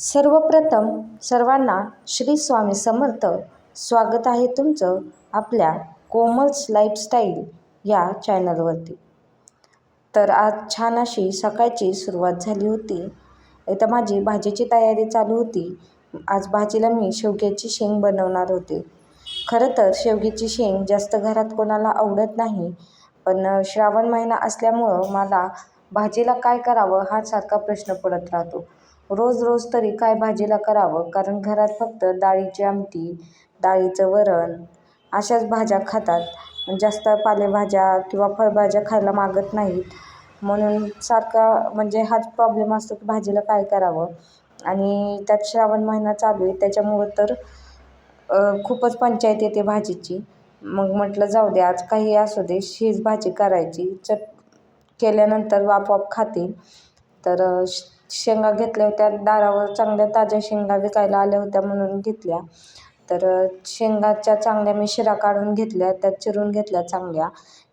सर्वप्रथम सर्वांना श्री स्वामी समर्थ. स्वागत आहे तुमचं आपल्या कोमल्स लाईफस्टाईल या चॅनलवरती तर आज छान अशी सकाळची सुरुवात झाली होती. इथं माझी भाजीची तयारी चालू होती. आज भाजीला मी शेवग्याची शेंग बनवणार होते. खरं तर शेवग्याची शेंग जास्त घरात कोणाला आवडत नाही पण श्रावण महिना असल्यामुळं मला भाजीला काय करावं हा सारखा प्रश्न पडत राहतो. रोज रोज तरी काय भाजीला करावं? कारण घरात फक्त डाळीची आमटी डाळीचं वरण अशाच भाज्या खातात. जास्त पालेभाज्या किंवा फळभाज्या खायला मागत नाहीत. म्हणून सारखा म्हणजे हाच प्रॉब्लेम असतो की भाजीला काय करावं? आणि त्यात श्रावण महिना चालू आहे त्याच्यामुळं तर खूपच पंचायत येते भाजीची. मग म्हटलं जाऊ दे आज काही असू दे हीच भाजी करायची. चट केल्यानंतर आपोआप खाते. तर शेंगा घेतल्या होत्या. दारावर चांगल्या ताज्या शेंगा विकायला आल्या होत्या म्हणून घेतल्या. तर शेंगाच्या चांगल्या मी शिरा काढून घेतल्या. त्यात चिरून घेतल्या चांगल्या.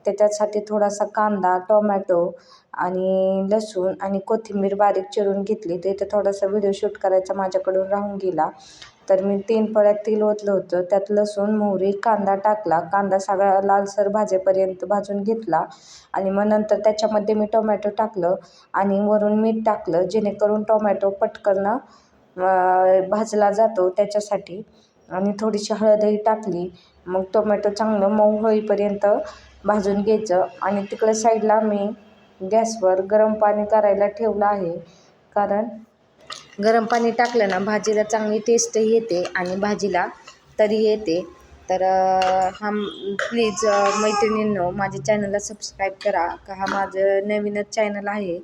त्याच्यासाठी थोडासा कांदा टोमॅटो आणि लसूण आणि कोथिंबीर बारीक चिरून घेतली. ते थोडासा व्हिडिओ शूट करायचा माझ्याकडून राहून गेला. तर मी तीन पळ्यात तेल ओतलं होतं. त्यात लसूण मोहरी कांदा टाकला. कांदा सगळा लालसर भाजेपर्यंत भाजून घेतला आणि मग नंतर त्याच्यामध्ये मी टोमॅटो टाकलं आणि वरून मीठ टाकलं जेणेकरून टोमॅटो पटकन भाजला जातो त्याच्यासाठी. आणि थोडीशी हळदही टाकली. मग टोमॅटो चांगलं मऊ होईपर्यंत भाजून घ्यायचं. आणि तिकडे साईडला मी गॅसवर गरम पाणी करायला ठेवलं आहे. कारण गरम पाणी टाकलं ना भाजीला चांगली टेस्टही येते आणि भाजीला तरी येते. तर हा प्लीज मैत्रिणींनो माझ्या चॅनलला सबस्क्राईब करा. का हा माझं नवीनच चॅनल आहे.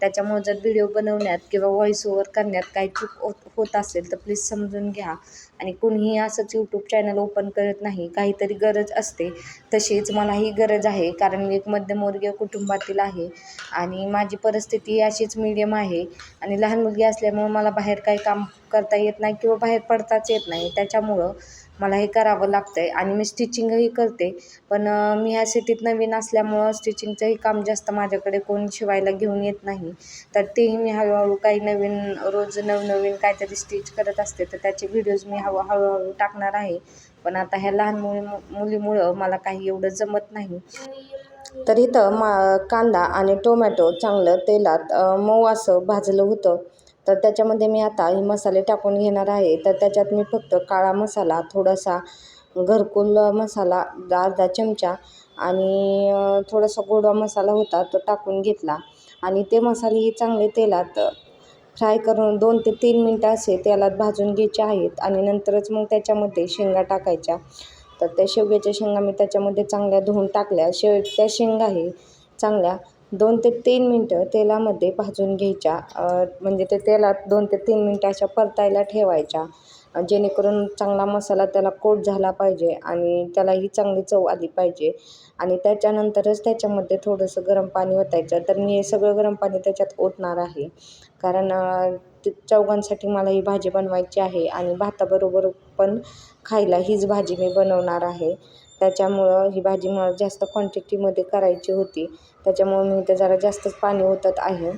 त्याच्यामुळे जर व्हिडिओ बनवण्यात किंवा व्हॉईस ओवर करण्यात काही चूक होत होत असेल तर प्लीज समजून घ्या. आणि कुणीही असंच यूट्यूब चॅनल ओपन करत नाही काहीतरी गरज असते. तशीच मलाही गरज आहे कारण मी एक मध्यमवर्गीय कुटुंबातील आहे आणि माझी परिस्थिती अशीच मीडियम आहे. आणि लहान मुलगी असल्यामुळं मला बाहेर काही काम करता येत नाही किंवा बाहेर पडताच येत नाही. त्याच्यामुळं मला हे करावं लागतं आहे आणि मी स्टिचिंगही करते. पण मी ह्या सिटीत नवीन असल्यामुळं स्टिचिंगचंही काम जास्त माझ्याकडे कोण शिवायला घेऊन येत नाही. तर तेही मी हळूहळू काही नवीन रोज नवनवीन काहीतरी स्टिच करत असते. तर त्याचे व्हिडिओज मी हळू हळूहळू टाकणार आहे. पण आता ह्या लहान मुली मुलीमुळं मला काही एवढं जमत नाही. तर इथं मा कांदा आणि टोमॅटो चांगलं तेलात मऊ असं भाजलं होतं. तर त्याच्यामध्ये मी आता हे मसाले टाकून घेणार आहे. तर त्याच्यात मी फक्त काळा मसाला थोडासा घरकुल मसाला अर्धा चमचा आणि थोडासा गोडवा मसाला होता तो टाकून घेतला. आणि ते मसालेही चांगले तेलात फ्राय करून दोन ते तीन मिनटं असे तेलात भाजून घ्यायचे आहेत आणि नंतरच मग त्याच्यामध्ये शेंगा टाकायच्या. तर त्या शेवग्याच्या शेंगा मी त्याच्यामध्ये चांगल्या धुवून टाकल्या. शेव त्या शेंगा हे चांगल्या दोन ते तीन मिनटं तेलामध्ये भाजून घ्यायच्या. म्हणजे ते तेलात दोन ते तीन मिनटं अशा परतायला ठेवायच्या. जेणेकरून चांगला मसाला त्याला कोट झाला पाहिजे आणि त्यालाही चांगली चव आली पाहिजे. आणि त्याच्यानंतरच त्याच्यामध्ये थोडंसं गरम पाणी ओतायचं. तर मी हे सगळं गरम पाणी त्याच्यात ओतणार आहे. कारण चौघांसाठी मला ही भाजी बनवायची आहे आणि भाताबरोबर पण खायला हीच भाजी मी बनवणार आहे. त्याच्यामुळं ही भाजी मला जास्त क्वांटिटीमध्ये करायची होती. त्याच्यामुळं मी इथं जरा जास्तच पाणी ओतत आहे.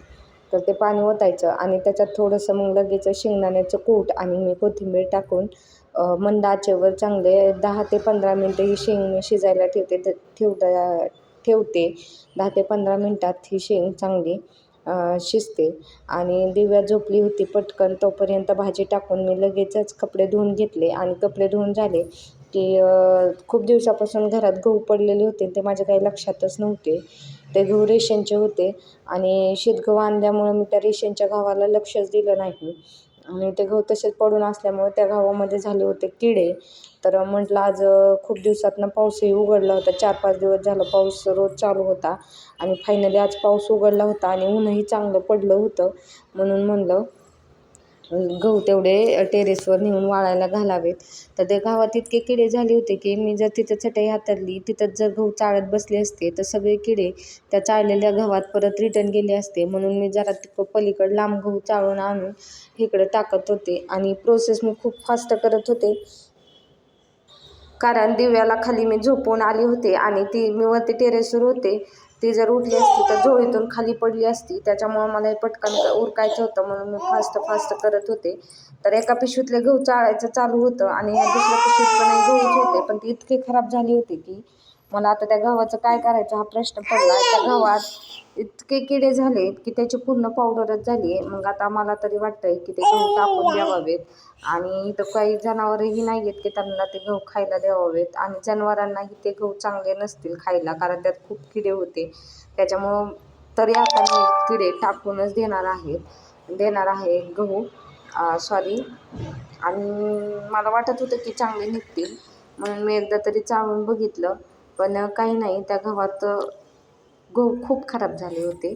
तर ते पाणी ओतायचं आणि त्याच्यात थोडंसं मग लगेच शेंगदाण्याचं कूट आणि मी कोथिंबीर टाकून मंद आचेवर चांगले दहा ते पंधरा मिनटं ही शेंग मी शिजायला ठेवते ठेवता ठेवते. दहा ते पंधरा मिनटात ही शेंग चांगली शिजते. आणि दिव्या झोपली होती पटकन तोपर्यंत भाजी टाकून मी लगेचच कपडे धुवून घेतले आणि कपडे धुवून झाले. की खूप दिवसापासून घरात गहू पडलेले होते. ते माझ्या काही लक्षातच नव्हते. ते गहू रेशनचे होते. आणि शेतगहू आणल्यामुळं मी त्या रेशनच्या गव्हाला लक्षच दिलं नाही. आणि ते गहू तसेच पडून असल्यामुळे त्या गव्हामध्ये झाले होते किडे. तर म्हटलं आज खूप दिवसातनं पाऊसही उघडला होता. चार पाच दिवस झालं पाऊस रोज चालू होता. आणि फायनली आज पाऊस उघडला होता आणि ऊनही चांगलं पडलं होतं म्हणून म्हणलं गहू तेवढे टेरेसवर नेऊन वाळायला घालावेत. तर ते गावात इतके किडे झाले होते की मी जर तिथं चटई हाताळली तिथंच जर गहू चाळत बसले असते तर सगळे किडे त्या चाळलेल्या गव्हात परत रिटर्न गेले असते. म्हणून मी जरा तिकडं पलीकडं लांब गहू चाळून आणून इकडं टाकत होते. आणि प्रोसेस मी खूप फास्ट करत होते. कारण दिव्याला खाली मी झोपून आले होते आणि ती मी वरती टेरेसवर होते. ती जर उठली असती तर झोळीतून खाली पडली असती. त्याच्यामुळं मला हे पटकन उरकायचं होतं. म्हणून मी फास्ट फास्ट करत होते. तर एका पिशवीतले गहू चाळायचं चालू होतं आणि दुसऱ्या पिशवीत पण गहूच होते. पण ती इतकी खराब झाली होती की मला आता त्या गव्हाचं काय करायचं हा प्रश्न पडला. त्या गव्हात इतके किडे झाले की त्याची पूर्ण पावडरच झाली आहे मग आता मला तरी वाटतंय की ते गहू टाकून द्यावावेत. आणि इथं काही जनावरही नाही आहेत की त्यांना ते गहू खायला द्यावावेत. आणि जनावरांनाही ते गहू चांगले नसतील खायला कारण त्यात खूप किडे होते. त्याच्यामुळं तरी आता मी किडे टाकूनच देणार आहेत देणार आहे गहू. सॉरी आणि मला वाटत होतं की चांगले निघतील. म्हणून मी एकदा तरी चाळून बघितलं. पण काही नाही त्या गव्हात गहू खूप खराब झाले होते.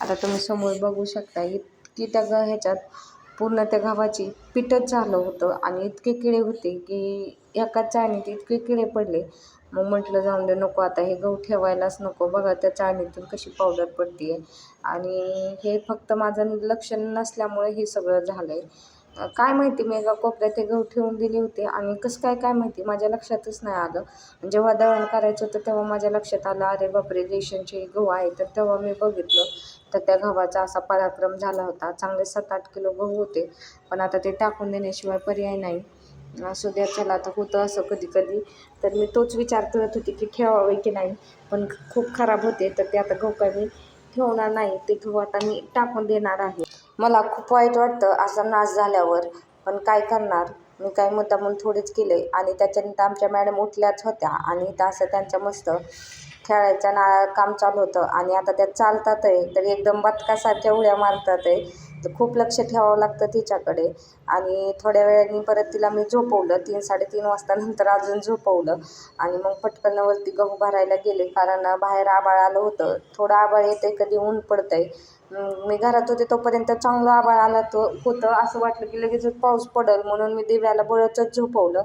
आता तुम्ही समोर बघू शकता इतकी त्या ग ह्याच्यात पूर्ण त्या गव्हाची पिठच झालं होतं आणि इतके किडे होते की एकाच चाळणीत इतके किडे पडले. मग म्हटलं जाऊन दे नको आता हे गहू ठेवायलाच नको. बघा त्या चाळणीतून कशी पावडर पडते आहे आणि हे फक्त माझं लक्ष नसल्यामुळे हे सगळं झालं आहे काय माहिती मी एका कोपऱ्यात ते गहू ठेवून दिले होते आणि कसं काय काय माहिती? माझ्या लक्षातच नाही आलं. जेव्हा दळण करायचं होतं तेव्हा माझ्या लक्षात आलं अरे बापरे रेशनचे गहू आहे तर तेव्हा मी बघितलं तर त्या गव्हाचा असा पराक्रम झाला होता. चांगले सात आठ किलो गहू होते पण आता ते टाकून देण्याशिवाय पर्याय नाही. असू द्या चला आता होतं असं कधी कधी तर मी तोच विचार करत होती की ठेवावे की नाही पण खूप खराब होते. तर ते आता गहू काय मी ठेवणार नाही. ते गहू आता मी टाकून देणार आहे. मला खूप वाईट वाटतं असा नाश झाल्यावर पण काय करणार? मी काय मुद्दा म्हणून थोडीच केले आणि त्याच्यानंतर आमच्या मॅडम उठल्याच होत्या आणि इथं असं त्यांच्या मस्त खेळायचं ना काम चालू होतं आणि आता त्या चालतात आहे तर एकदम बदकासारख्या उड्या मारतात आहे तर खूप लक्ष ठेवावं लागतं तिच्याकडे. आणि थोड्या वेळाने परत तिला मी झोपवलं. तीन साडेतीन वाजता नंतर अजून झोपवलं. आणि मग पटकन वरती गहू भरायला गेले. कारण बाहेर आबाळ आलं होतं. थोडं आबाळ येतं आहे कधी ऊन पडतं आहे मी घरात होते तोपर्यंत चांगलं आबाळ आलं तो होतं. असं वाटलं की लगेचच पाऊस पडेल. म्हणून मी दिव्याला बळतच झोपवलं.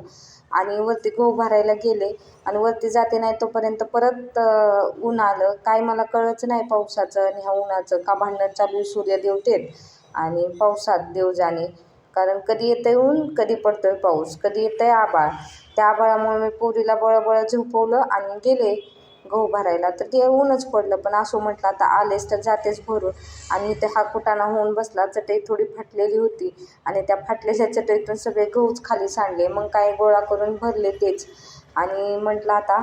आणि वरती गहू भरायला गेले. आणि वरती जाते नाही तोपर्यंत परत ऊन आलं. काय मला कळच नाही पावसाचं आणि ह्या उन्हाचं. का भांडण चालू सूर्य देवतेत आणि पावसात देव जाणे. कारण कधी येतं आहे ऊन कधी पडतो आहे पाऊस कधी येतं आहे आबाळ त्या आबाळामुळे मी पोरीला बळबळ झोपवलं आणि गेले गहू भरायला. तर ते ऊनच पडलं पण असं म्हटलं आता आलेच तर जातेच भरून. आणि इथे हा कुटाणा होऊन बसला चटई थोडी फाटलेली होती. आणि त्या फाटलेल्या चटईतून सगळे गहूच खाली सांडले. मग काय गोळा करून भरले तेच. आणि म्हटलं आता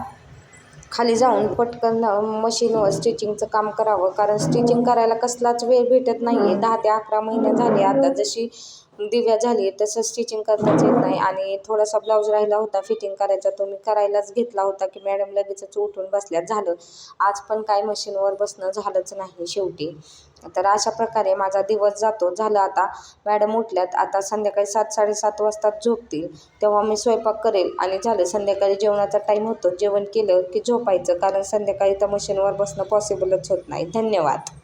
खाली जाऊन पटकन मशीनवर स्टिचिंगचं काम करावं. कारण स्टिचिंग करायला कसलाच वेळ भेटत नाही आहे दहा ते अकरा महिने झाले. आता जशी दिव्या झाली तसं स्टिचिंग करताच येत नाही. आणि थोडासा ब्लाऊज राहिला होता फिटिंग करायचा तो मी करायलाच घेतला होता की मॅडम लगेचच उठून बसल्यात. झालं. आज पण काय मशीनवर बसणं झालंच नाही शेवटी. तर अशा प्रकारे माझा दिवस जातो. झालं आता. मॅडम उठल्यात. आता संध्याकाळी सात साडेसात वाजता झोपतील. तेव्हा मी स्वयंपाक करेल. आणि झालं. संध्याकाळी जेवणाचा टाईम होतो. जेवण केलं की झोपायचं. कारण संध्याकाळी तर मशीनवर बसणं पॉसिबलच होत नाही. धन्यवाद.